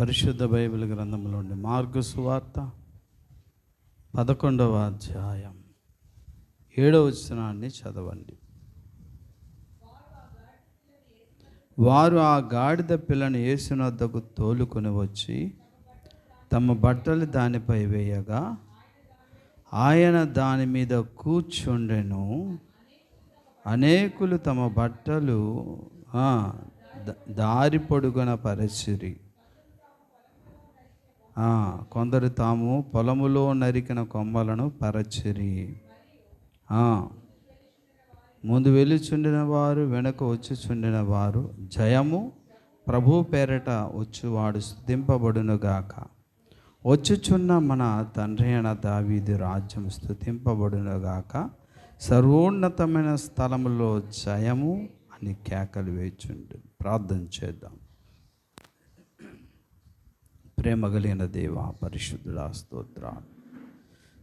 పరిశుద్ధ బైబిల్ గ్రంథంలోని మార్గు సువార్త పదకొండవ అధ్యాయం ఏడవ వచనాన్ని చదవండి. వారు ఆ గాడిద పిల్లను యేసునద్దకు తోలుకొని వచ్చి తమ బట్టలు దానిపై వేయగా ఆయన దాని మీద కూర్చుండెను. అనేకులు తమ బట్టలు దారి పొడుగున పరిచిరి. కొందరు తాము పొలములో నరికిన కొమ్మలను పరచిరి. ముందు వెళ్ళిచుండిన వారు వెనక వచ్చుచుండిన వారు జయము ప్రభు పేరట వచ్చువాడు స్థుతింపబడునుగాక. వచ్చుచున్న మన తండ్రి అయిన దావీది రాజ్యం స్థుతింపబడునుగాక. సర్వోన్నతమైన స్థలములో జయము అని కేకలు వేచుండు. ప్రార్థన చేద్దాం. ప్రేమ కలిగిన దేవ పరిశుద్ధుడా స్తోత్రాలు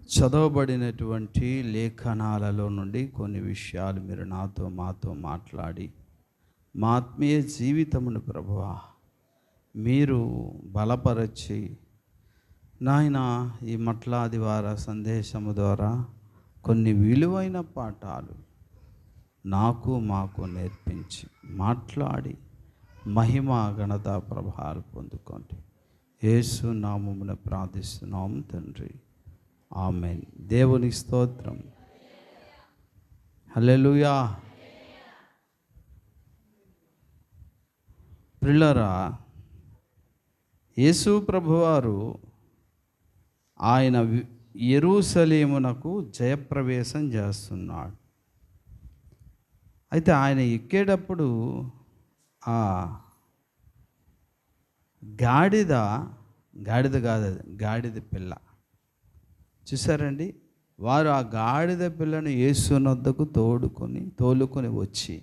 చదవబడినటువంటి లేఖనాలలో నుండి కొన్ని విషయాలు మీరు నాతో మాతో మాట్లాడి మా ఆత్మీయ జీవితమును ప్రభువా మీరు బలపరచి నాయన ఈ మట్లాదివార సందేశము ద్వారా కొన్ని విలువైన పాఠాలు నాకు మాకు నేర్పించి మాట్లాడి మహిమ ఘనత ప్రభావాలు పొందుకోండి. యేసు నామమున ప్రార్థిస్తున్నాం తండ్రి. ఆమెన్. దేవుని స్తోత్రం. హలెలుయా ప్రిల్లరా యేసు ప్రభువారు ఆయన ఎరుసలేమునకు జయప్రవేశం చేస్తున్నాడు. అయితే ఆయన ఎక్కేటప్పుడు ఆ గాడిద గాడిద కాదు అది గాడిద పిల్ల. చూసారండి? వారు ఆ గాడిద పిల్లను యేసునొద్దకు తోడుకొని తోలుకొని వచ్చి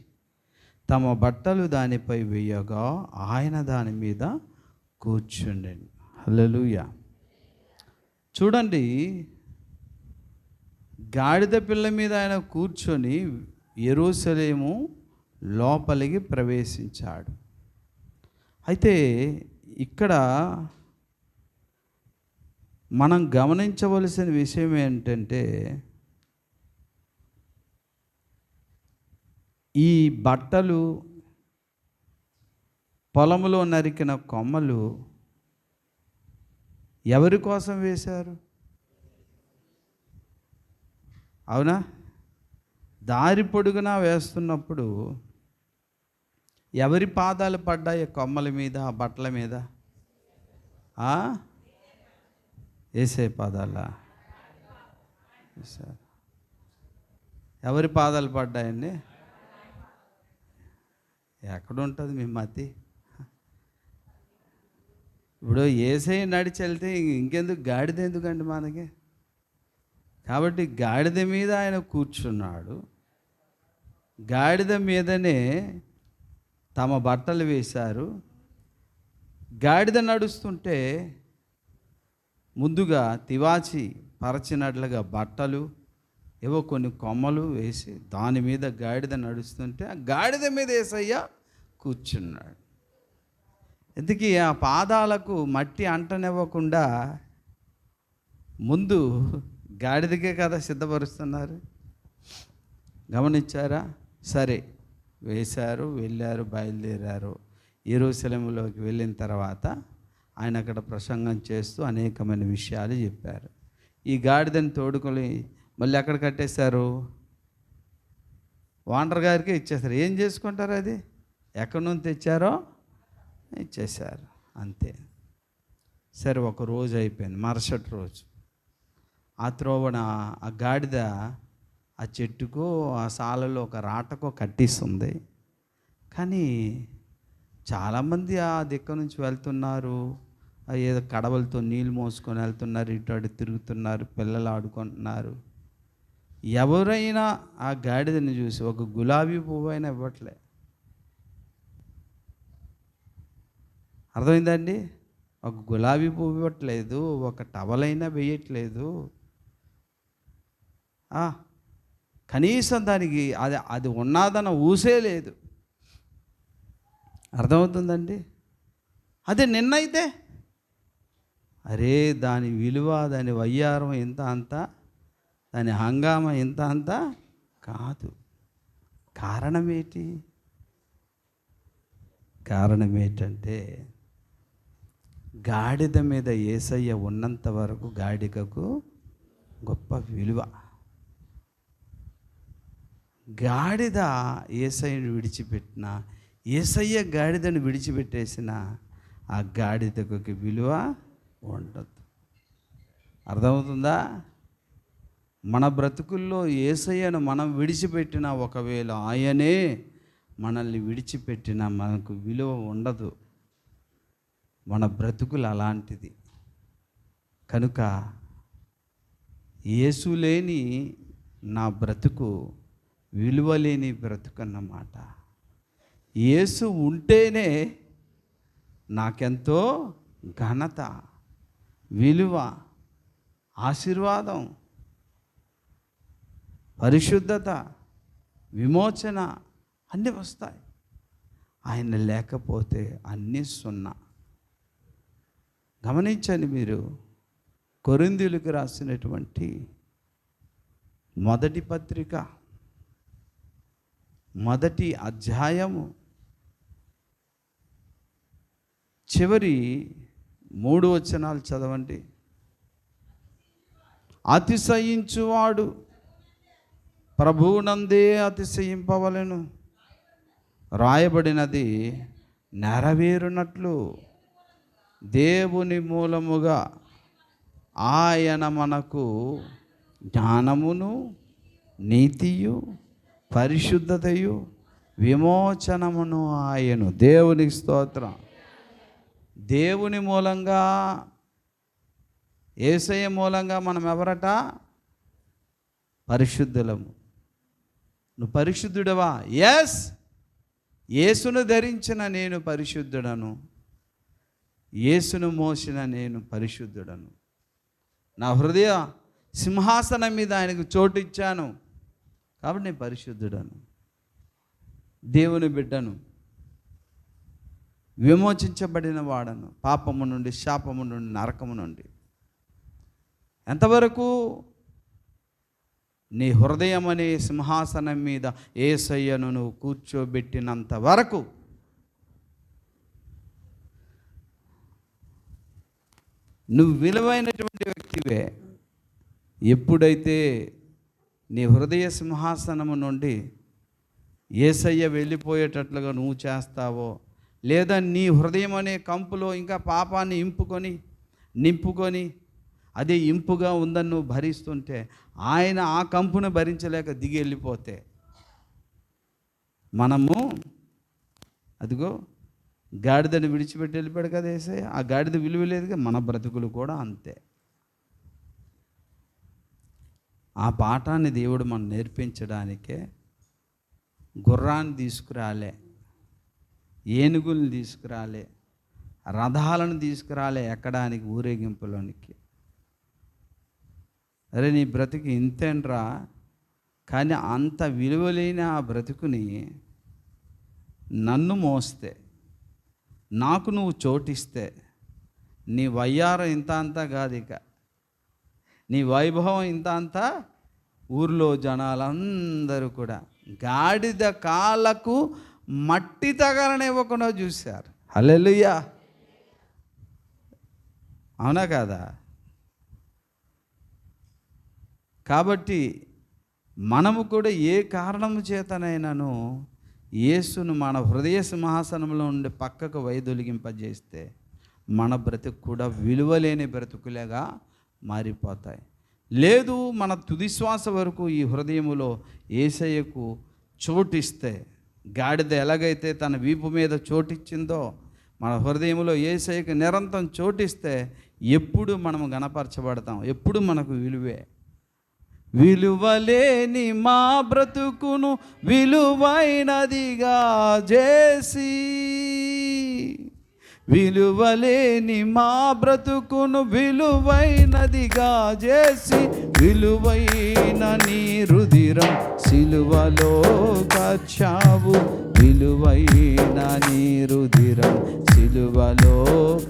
తమ బట్టలు దానిపై వేయగా ఆయన దాని మీద కూర్చుండండి. హలలుయ చూడండి గాడిద పిల్ల మీద ఆయన కూర్చొని ఎరుసలేము లోపలికి ప్రవేశించాడు. అయితే ఇక్కడ మనం గమనించవలసిన విషయం ఏంటంటే ఈ బట్టలు పొలంలో నరికిన కొమ్మలు ఎవరి కోసం వేశారు? అవునా? దారి పొడుగునా వేస్తున్నప్పుడు ఎవరి పాదాలు పడ్డాయి కొమ్మల మీద ఆ బట్టల మీద? ఏసే పాదాలా? ఎవరి పాదాలు పడ్డాయండి? ఎక్కడ ఉంటుంది మీ మతి? ఇప్పుడు ఏసై నడిచి వెళ్తే ఇంకెందుకు? గాడిద ఎందుకండి మనకి? కాబట్టి గాడిద మీద ఆయన కూర్చున్నాడు. గాడిద మీదనే తమ బట్టలు వేశారు. గాడిద నడుస్తుంటే ముందుగా తివాచి పరచినట్లుగా బట్టలు ఏవో కొన్ని కొమ్మలు వేసి దాని మీద గాడిద నడుస్తుంటే ఆ గాడిద మీద ఏసయ్య కూర్చున్నాడు. ఎందుకీ ఆ పాదాలకు మట్టి అంటనివ్వకుండా ముందు గాడిదకే కదా సిద్ధపరుస్తున్నారు? గమనించారా? సరే. వేశారు వెళ్ళారు బయలుదేరారు. ఎరుసలంలోకి వెళ్ళిన తర్వాత ఆయన అక్కడ ప్రసంగం చేస్తూ అనేకమైన విషయాలు చెప్పారు. ఈ గాడిదని తోడుకొని మళ్ళీ ఎక్కడ కట్టేశారు? వాండర్ గారికి ఇచ్చేస్తారు ఏం చేసుకుంటారు అది? ఎక్కడి నుంచి తెచ్చారో? ఇచ్చేశారు. అంతే. సరే ఒక రోజు అయిపోయింది. మరుసటి రోజు. ఆ త్రోవన ఆ గాడిద ఆ చెట్టుకో ఆ సాలలో ఒక రాటకో కట్టిస్తుంది. కానీ చాలామంది ఆ దిక్క నుంచి వెళ్తున్నారు. ఏదో కడవలతో నీళ్ళు మోసుకొని వెళ్తున్నారు ఇటు అటు తిరుగుతున్నారు పిల్లలు ఆడుకుంటున్నారు. ఎవరైనా ఆ గాడిదని చూసి ఒక గులాబీ పువ్వు అయినా ఇవ్వట్లే. అర్థమైందండి? ఒక గులాబీ పువ్వు ఇవ్వట్లేదు ఒక టవలైనా వేయట్లేదు. కనీసం దానికి అది అది ఉన్నదన్న ఊసే లేదు. అర్థమవుతుందండి? అదే నిన్నైతే? అరే దాని విలువ దాని వయ్యారం ఎంత అంత? దాని హంగామ ఎంత అంత? కాదు. కారణం ఏంటి కారణం ఏంటంటే గాడిద మీద ఏసయ్య ఉన్నంత వరకు గాడికకు గొప్ప విలువ. గాడిద ఏసయ్యను విడిచిపెట్టిన ఏసయ్య గాడిదను విడిచిపెట్టేసిన ఆ గాడిదకు విలువ ఉండదు. అర్థమవుతుందా? మన బ్రతుకుల్లో ఏసయ్యను మనం విడిచిపెట్టిన ఒకవేళ ఆయనే మనల్ని విడిచిపెట్టిన మనకు విలువ ఉండదు. మన బ్రతుకులు అలాంటిది. కనుక యేసు లేని నా బ్రతుకు విలువ లేని బ్రతుకు అన్నమాట యేసు ఉంటేనే నాకెంతో ఘనత విలువ ఆశీర్వాదం పరిశుద్ధత విమోచన అన్నీ వస్తాయి. ఆయన లేకపోతే అన్నీ సున్నా. గమనించండి మీరు కొరిందులకు రాసినటువంటి మొదటి పత్రిక మొదటి అధ్యాయము చివరి మూడు వచనాలు చదవండి. అతిశయించువాడు ప్రభువునందే అతిశయింపవలెను. రాయబడినది నెరవేరునట్లు దేవుని మూలముగా ఆయన మనకు జ్ఞానమును నీతియు పరిశుద్ధతయు విమోచనమును ఆయను. దేవునికి స్తోత్రం. దేవుని మూలంగా ఏసయ మూలంగా మనం ఎవరట? పరిశుద్ధులము. నువ్వు పరిశుద్ధుడవా? ఎస్ యేసును ధరించిన నేను పరిశుద్ధుడను. యేసును మోసిన నేను పరిశుద్ధుడను. నా హృదయ సింహాసనం మీద ఆయనకు చోటు ఇచ్చాను కాబట్టి నేను పరిశుద్ధుడను. దేవుని బిడ్డను. విమోచించబడిన వాడను. పాపము నుండి శాపము నుండి నరకము నుండి. ఎంతవరకు నీ హృదయం అనే సింహాసనం మీద ఏసయ్యను నువ్వు కూర్చోబెట్టినంత వరకు నువ్వు విలువైనటువంటి వ్యక్తివే. ఎప్పుడైతే నీ హృదయ సింహాసనము నుండి ఏసయ్య వెళ్ళిపోయేటట్లుగా నువ్వు చేస్తావో లేదా నీ హృదయం అనే కంపులో ఇంకా పాపాన్ని ఇంపుకొని నింపుకొని అది ఇంపుగా ఉందని నువ్వు భరిస్తుంటే ఆయన ఆ కంపును భరించలేక దిగి వెళ్ళిపోతే మనము అదిగో గాడిదని విడిచిపెట్టి వెళ్ళిపోయాడు కదా వేసే ఆ గాడిద విలువ లేదుగా మన బ్రతుకులు కూడా అంతే. ఆ పాఠాన్ని దేవుడు మనం నేర్పించడానికే గుర్రాన్ని తీసుకురాలే ఏనుగుల్ని తీసుకురాలే రథాలను తీసుకురాలే ఎక్కడానికి ఊరేగింపులోనికి. అరే నీ బ్రతుకు ఇంతేనరా కానీ అంత విలువలేని ఆ బ్రతుకుని నన్ను మోస్తే నాకు నువ్వు చోటిస్తే నీ వయ్యారం ఇంత అంతా కాదు ఇక. నీ వైభవం ఇంత అంతా? ఊర్లో జనాలందరూ కూడా గాడిద కాళ్ళకు మట్టి తగలనివ్వకుండా చూశారు. హలెలుయ్యా అవునా కాదా? కాబట్టి మనము కూడా ఏ కారణము చేతనైనాను యేసును మన హృదయ సింహాసనంలో ఉండి పక్కకు వైదొలిగింపజేస్తే మన బ్రతుకు కూడా విలువలేని బ్రతుకులేగా మారిపోతాయి. లేదు మన తుది శ్వాస వరకు ఈ హృదయములో ఏసయ్యకు చోటిస్తే గాడిద ఎలాగైతే తన వీపు మీద చోటిచ్చిందో మన హృదయంలో ఏసయ్యకు నిరంతరం చోటిస్తే ఎప్పుడు మనం గణపరచబడతాం ఎప్పుడు మనకు విలువే. విలువలేని మా బ్రతుకును విలువైనదిగా చేసి విలువలేని మా బ్రతుకును విలువైనదిగా చేసి విలువైన నీ రుధిరం సిలువలో కాచావు. విలువైన నీ రుధిరం సిలువలో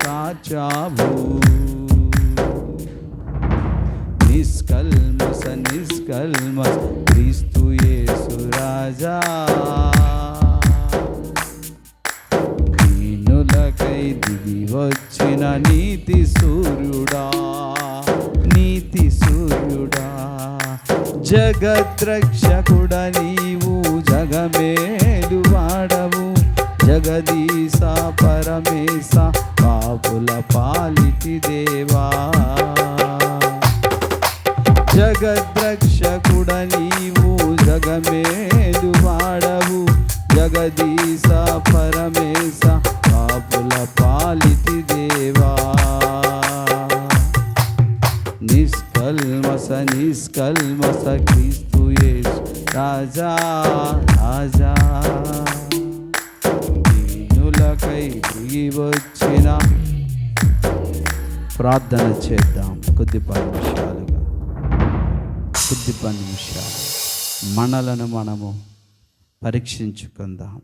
కాచావు. నిష్కల్మస నిష్కల్మస్ క్రీస్తు యేసు రాజా. నీతి సూర్యుడా నీతి సూర్యుడా జగద్రక్షకుడ నీవు జగమేలు వాడవు. జగదీశ పరమేశ పాపుల పాలిటి దేవా. జగద్రక్షకుడ నీవు జగమేలు వాడవు. జగదీశ పరమే నిష్కల్మస క్రీస్తు యేసు రాజా రాజా దీనులకై దిగి వచ్చిన ప్రార్థన చేద్దాం కొద్ది నిమిషాలుగా కొద్ది నిమిషాలు మనలను మనము పరీక్షించుకుందాం